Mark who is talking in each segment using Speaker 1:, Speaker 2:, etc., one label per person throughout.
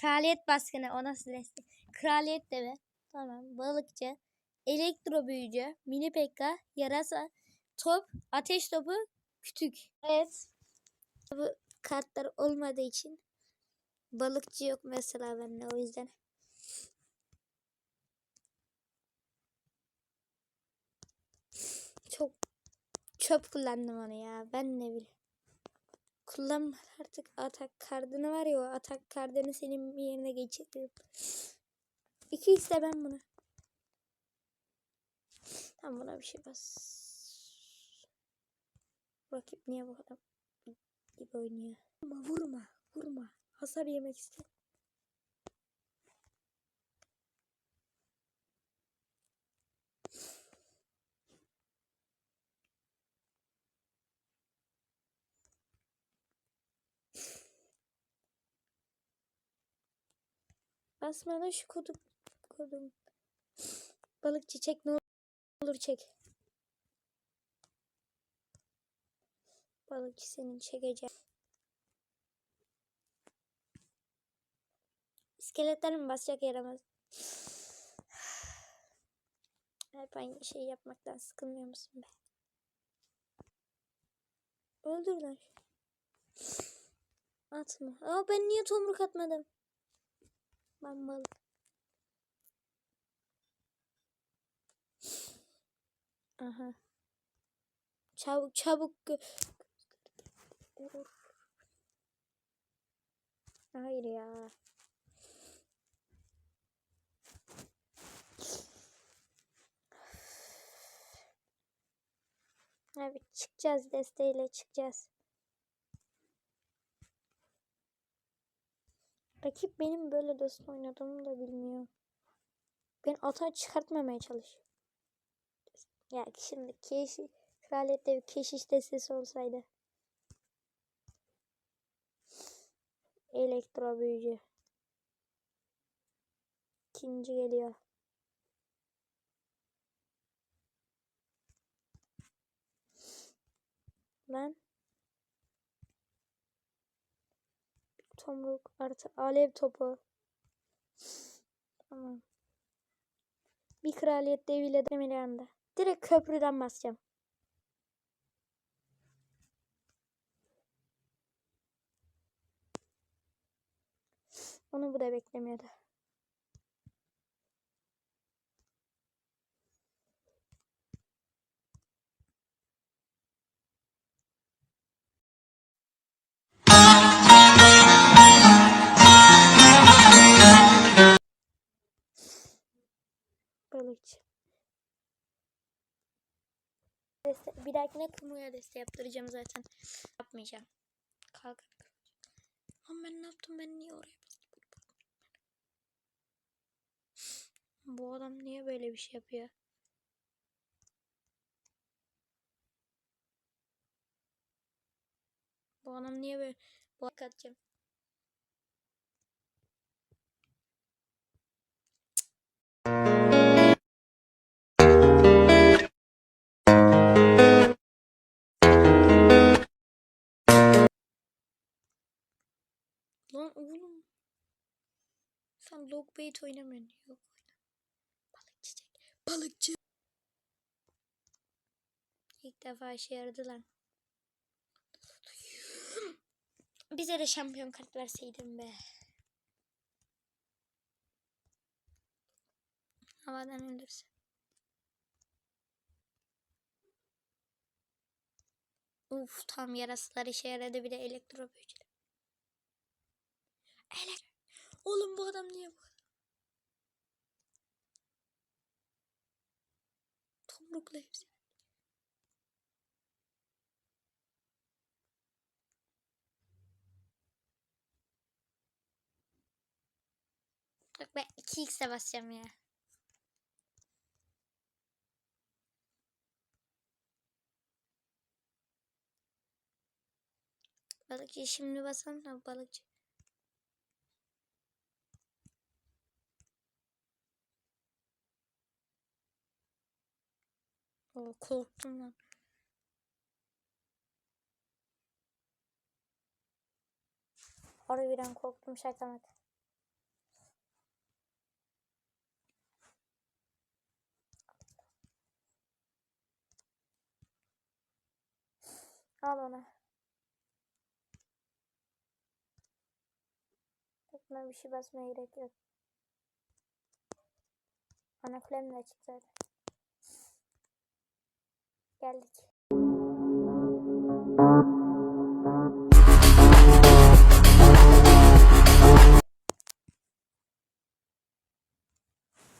Speaker 1: Kraliyet baskını o nasıl destek? Kraliyet deve. Tamam. Balıkçı. Elektro büyücü. Mini pekka. Yarasa. Top. Ateş topu. Kütük. Evet. Bu kartlar olmadığı için balıkçı yok mesela bende o yüzden. Çok çöp kullandım onu ya. Ben ne bileyim. Kullanma artık atak kardını var ya o atak kardını senin yerine geçirdim. 2 iste ben bunu. Tamam buna bir şey bas. Rakip niye bu kadar gibi oynuyor? Vurma vurma vurma. Hasar yemek iste. Basma lan şu kodu. Kodum. Balık çiçek ne olur çek. Balıkçı senin çekeceğim. İskeletler mi basacak yaramaz? Hep aynı şeyi yapmaktan sıkılmıyor musun be? Öldür lan. Atma. Aa ben niye tomruk atmadım? Ben mal. Aha. Çabuk çabuk. Hayır ya. Evet çıkacağız desteğiyle çıkacağız. Rakip benim böyle dost oynadığımı da bilmiyor. Ben ata çıkartmamaya çalışıyor. Ya şimdi keşi, kraliyette bir keşiş destesi olsaydı. Elektro büyücü. İkinci geliyor. Lan. Tomruk artı alev topu. Tamam. Bir kraliyet deviyle demir anda. Direkt köprüden basacağım. Onu bu da beklemiyordu. Deste, bir dahakine kamuya deste yaptıracağım zaten. Yapmayacağım. Kalk. Ama ben ne yaptım ben niye oraya? Bu adam niye böyle bir şey yapıyor? Bu adam niye böyle bu atacağım? Lan oğlum. Sen Logbait oynamıyorsun. Yok oyna. Balık çiçek. Balıkçı. İlk defa işe yaradı lan. Bize de şampiyon kart verseydin be. Havadan öldürse. Uf tam yarasılar işe yaradı bir de elektro büyücü. Elek. Oğlum bu adam niye bu? Tomrukla hepsi. Bak ben 2x'e basacağım ya. Balıkçı şimdi basalım da balıkçı. Oo, korktum lan. Harbiden korktum şakamak. Al onu. Tekme bir şey basmaya gerek yok. Ana kulem de açık zaten. Geldik.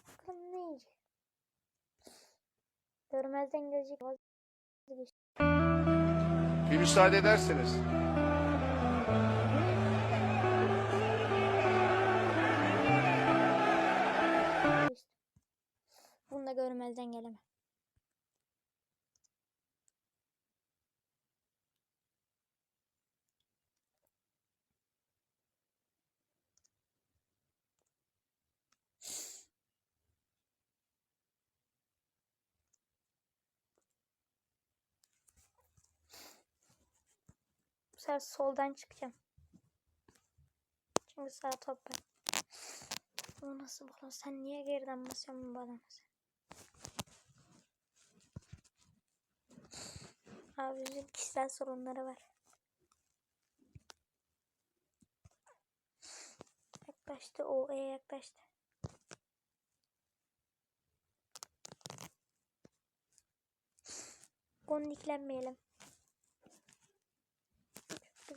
Speaker 1: Bakalım ne yiyecek? Görmezden gelecek.
Speaker 2: Bir müsaade ederseniz.
Speaker 1: Sefer soldan çıkacağım. Çünkü sağ top var. Bu nasıl bu? Sen niye geriden basıyorsun bana? Abi bizim kişisel sorunları var. Yaklaştı o e yaklaştı. Gondiklenmeyelim.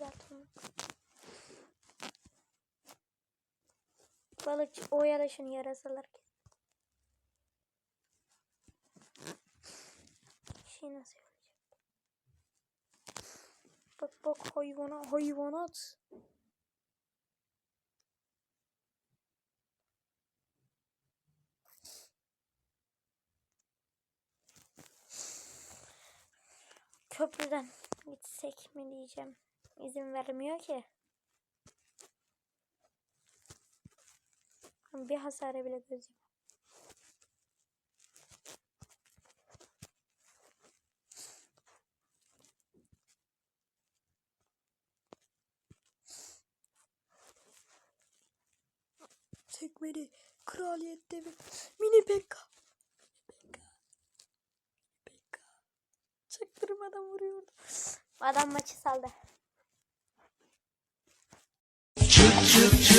Speaker 1: Güzel tomruk. Balıkçı o ya da şunu yarasalar ki. Şey nasıl yapacak? Bak bak hayvana hayvanat. Köprüden gitsek mi diyeceğim. İzin vermiyor ki. Bir hasara bile gözüm. Tekmeli kraliyet devi mini pekka. Pekka. Pekka. Çaktırmadan vuruyordu. Adam maçı saldı.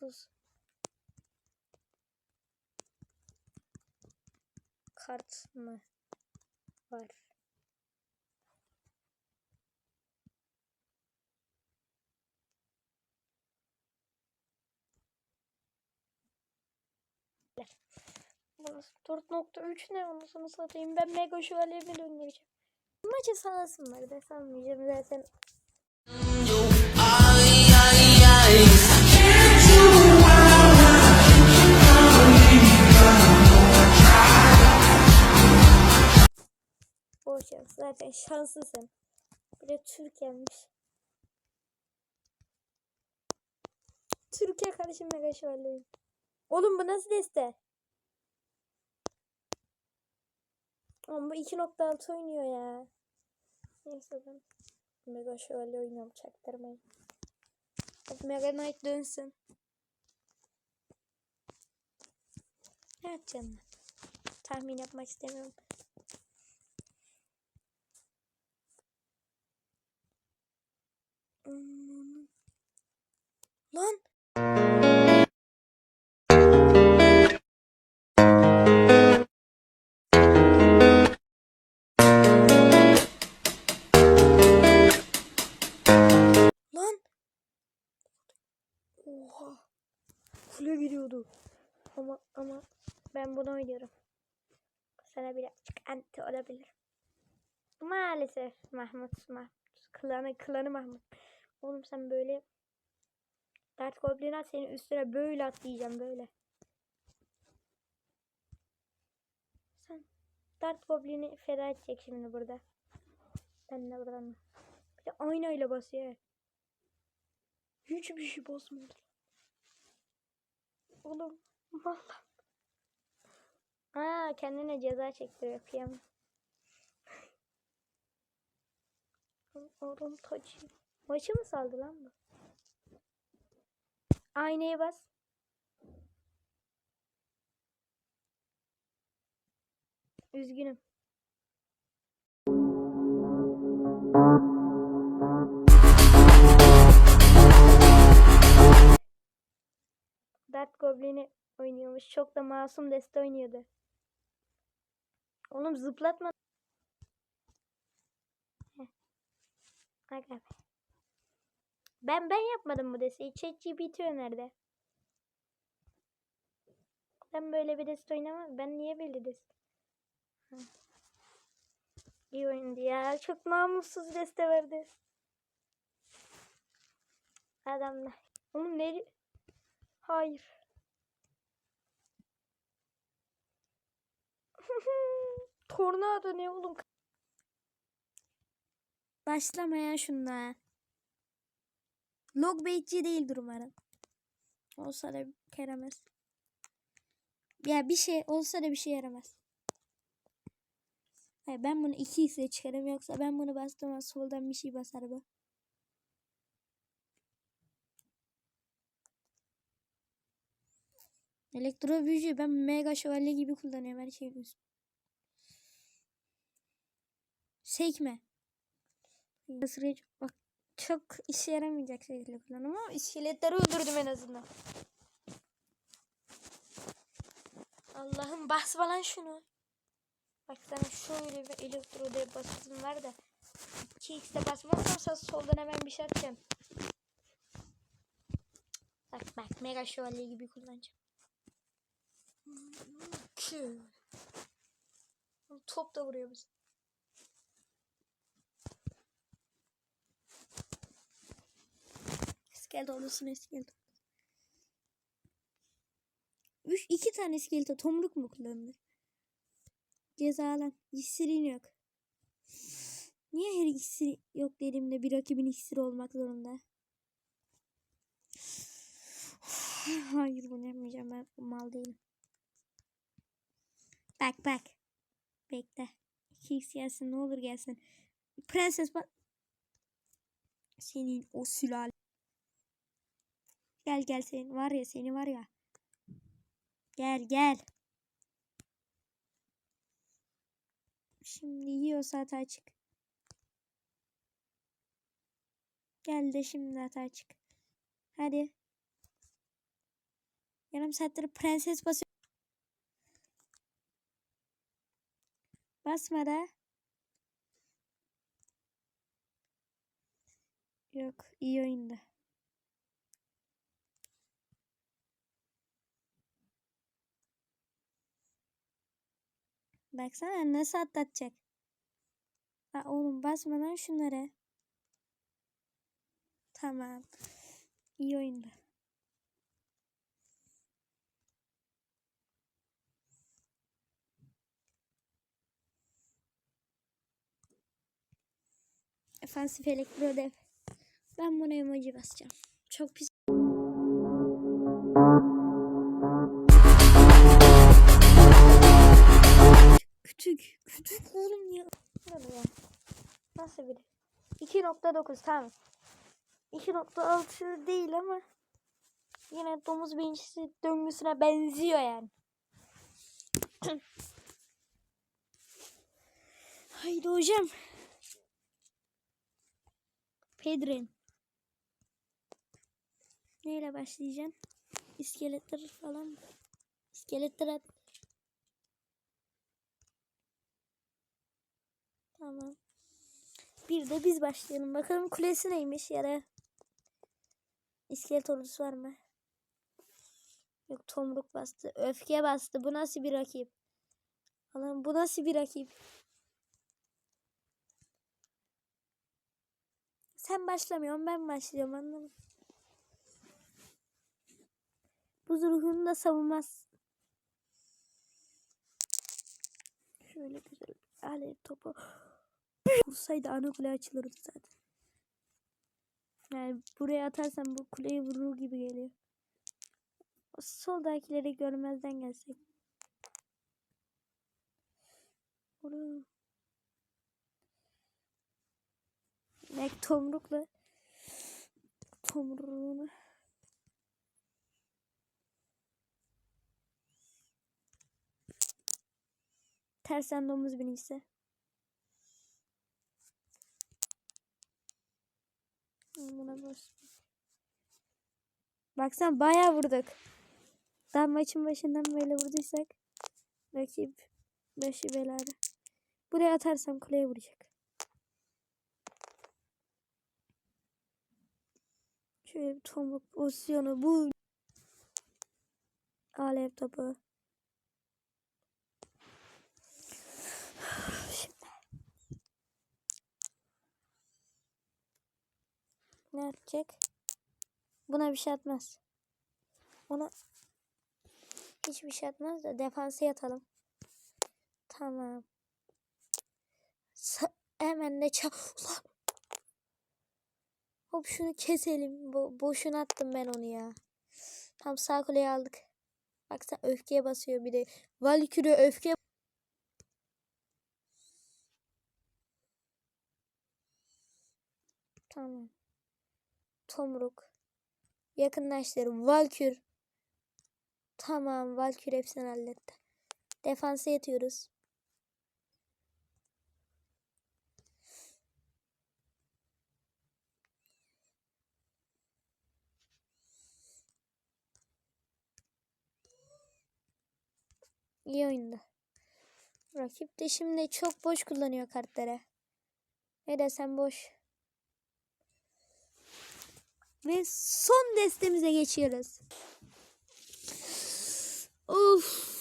Speaker 1: Topuz. Kart mı var? Burası 4.3 ne anasını satayım. Ben mega şövalyemi döndüreceğim. Maçı salasın var da sanmayacağım zaten. Boş. Zaten şanslısın. Bir de Türk. Türkiye karşı mega şövalyeyim. Oğlum bu nasıl deste? Ama bu 2.6 oynuyor ya. Neyse ben Mega şöyle oynuyorum çaktırmayın. Hadi Mega Knight dönsün. Yapacağım ben? Tahmin yapmak istemiyorum. Hmm. Lan! Ben bunu oynuyorum. Sana birazcık anti olabilir. Maalesef Mahmut Mahmut. Klanı klanı Mahmut. Oğlum sen böyle Dert Goblin'e senin üstüne böyle atlayacağım böyle. Sen Dart Goblin'i feda edecek şimdi burada. Ben de buradan. Bir de aynayla basıyor. Hiçbir şey basmadı. Oğlum valla. Aa kendine ceza çektiriyor kıyamam. Oğlum taçı. Maçı mı saldı lan bu? Aynaya bas. Üzgünüm. Dart Goblin'i oynuyormuş. Çok da masum deste oynuyordu. Oğlum zıplatma. Aga be. Ben ben yapmadım bu desteği. ChatGPT önerdi. Ben böyle bir deste oynamam. Ben niye böyle deste? İyi oyundu ya. Çok namussuz deste verdi. Adamlar. Oğlum ne? Hayır. Tornado ne oğlum? Başlama ya şunla. Logbaitçi değildir umarım. Olsa da yaramaz. Ya bir şey olsa da bir şey yaramaz. Hayır, ben bunu iki x'e çıkarım yoksa ben bunu bastığım soldan bir şey basar bu. Elektro büyücü ben mega şövalye gibi kullanıyorum her şeyi. Sekme. Isırıcı bak çok işe yaramayacak şekilde kullanıyorum ama iskeletleri öldürdüm en azından. Allah'ım basma lan şunu. Bak sana şöyle bir elektro basısım var da 2x'de basmazsam sen soldan hemen bir şey atacağım. Bak bak mega şövalye gibi kullanacağım. Top da vuruyor bizi. İskelet olursun iskelet. Üç, iki tane iskelet tomruk mu kullanılır? Cezalan. İksirin yok. Niye her iksir yok dediğimde bir rakibin iksiri olmak zorunda? Hayır bunu yapmayacağım ben mal değilim. Bak bak. Bekle. 2x gelsin ne olur gelsin. Prenses bak. Senin o sülale. Gel gel senin var ya seni var ya. Gel gel. Şimdi yiyorsa hata açık. Gel de şimdi hata açık. Hadi. Yarım saattir prenses basıyor. Basma da. Yok iyi oyunda. Baksana nasıl atlatacak. Ha, oğlum basmadan şunlara. Tamam. İyi oyunda. Ofansif elektro dev. Ben buna emoji basacağım. Çok pis. Küçük. Küçük oğlum ya. Hadi ya. Nasıl biri? 2.9 tamam. 2.6 değil ama yine domuz birincisi döngüsüne benziyor yani. Haydi hocam. Pedrin. Neyle başlayacaksın? İskeletler falan? İskeletler at. Tamam. Bir de biz başlayalım. Bakalım kulesi neymiş da iskelet ordusu var mı? Yok tomruk bastı. Öfke bastı. Bu nasıl bir rakip? Allah'ım bu nasıl bir rakip? Sen başlamıyorsun ben başlıyorum anladın Bu ruhunu da savunmaz. Şöyle güzel alev topu. Vursaydı ana kule açılırdı zaten. Yani buraya atarsam bu kuleyi vurur gibi geliyor. O soldakileri görmezden gelsek. Vurur. Tomrukla tomruğunu tersen domuz birincisi. Buna bas. Baksana bayağı vurduk. Daha maçın başından böyle vurduysak rakip başı belada. Buraya atarsam kuleye vuracak. Şöyle bir tomruk pozisyonu bu. Alev topu. Ne yapacak? Buna bir şey atmaz. Ona hiçbir şey atmaz da defansa yatalım. Tamam. Sa- hemen de ça... Ulan! Hop şunu keselim. Bo boşuna attım ben onu ya. Tam sağ kuleyi aldık. Baksana öfkeye basıyor bir de. Valkyrie öfke. Tamam. Tomruk. Yakınlaştır. Valkür. Tamam. Valkür hepsini halletti. Defansa yatıyoruz. İyi oyunda. Rakip de şimdi çok boş kullanıyor kartları. Ne desem boş. Ve son destemize geçiyoruz. Of.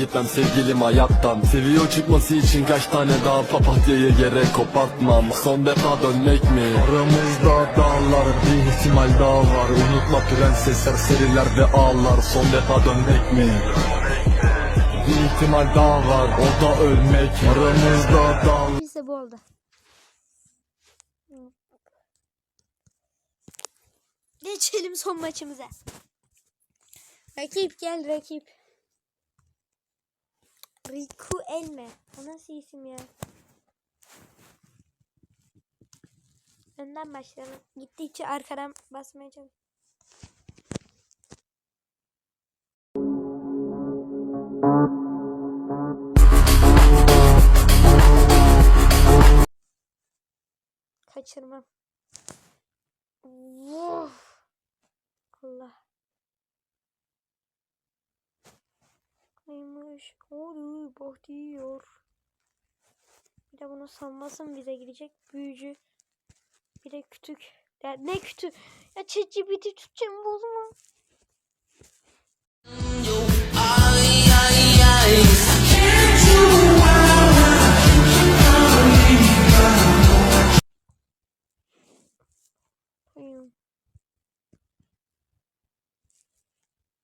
Speaker 3: Gitmem sevgilim hayattan Seviyor çıkması için kaç tane daha papatyayı yere kopartmam Son defa dönmek mi? Aramızda dağlar bir ihtimal daha var Unutma prensesler seriler ve ağlar Son defa dönmek mi? Bir ihtimal daha var o da ölmek Aramızda dağlar
Speaker 1: Bizde bu oldu. Geçelim son maçımıza. Rakip gel rakip. Riku Elme. O nasıl isim ya? Önden başlayalım. Gittikçe arkadan basmaya çalış. Kaçırmam. Of. Allah. Neymiş? Hadi bahtiyar. Bir de bunu sanmasın bize gidecek büyücü. Bir de kütük. Ya ne kütü? Ya ChatGPT tutacağım bozma.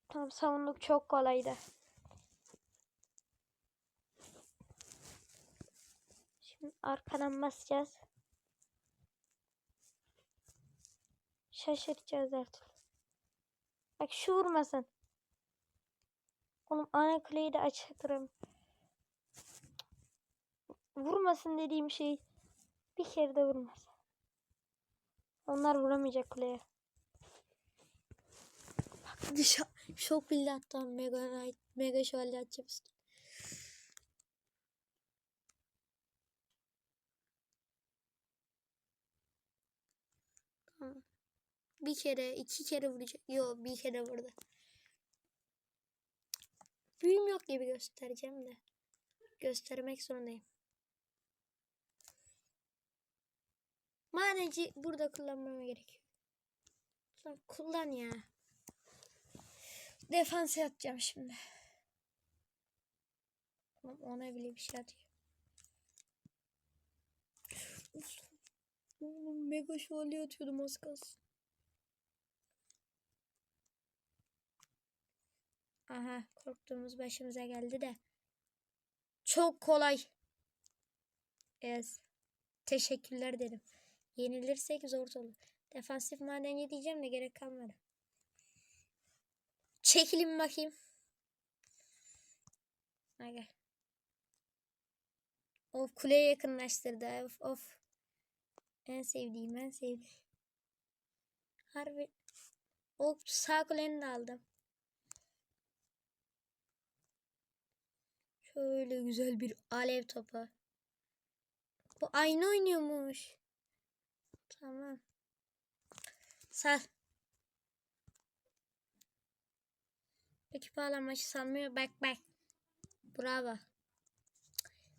Speaker 1: Tamam savunduk çok kolaydı. Şimdi arkadan basacağız. Şaşıracağız türlü. Bak şu vurmasın. Oğlum ana kuleyi de açtırım. Vurmasın dediğim şey bir kere de vurmasın. Onlar vuramayacak kuleye. Bak bir şok, bildi hatta Mega Knight, Mega Şövalye atacağım. Tamam. Bir kere, iki kere vuracak. Yok bir kere vurdu. Büyüm yok gibi göstereceğim de. Göstermek zorundayım. Madenci burada kullanmam gerekiyor. Lan kullan ya. Defans yapacağım şimdi. Ona bile bir şey atıyor. Mega şövalye atıyordum az kalsın. Aha korktuğumuz başımıza geldi de. Çok kolay. Evet. Teşekkürler dedim. Yenilirsek zor olur. Defansif madenci diyeceğim de gerek kalmadı. Çekilin bakayım. Aga. Of kuleye yakınlaştırdı. Of of. En sevdiğim en sevdiğim. Harbi. O sağ kuleni de aldım. Şöyle güzel bir alev topu. Bu aynı oynuyormuş. Tamam. Sar. Peki bağlan maçı sanmıyor. Bak bak. Bravo.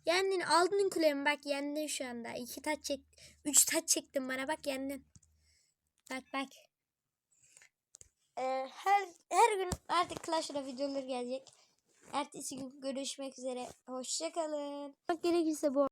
Speaker 1: Yendin aldın kulemi bak yendin şu anda. İki taç çek. Üç taç çektin bana bak yendin. Bak bak. Ee, her her gün artık Clash Royale videoları gelecek. Ertesi gün görüşmek üzere. Hoşçakalın. Gerekirse bu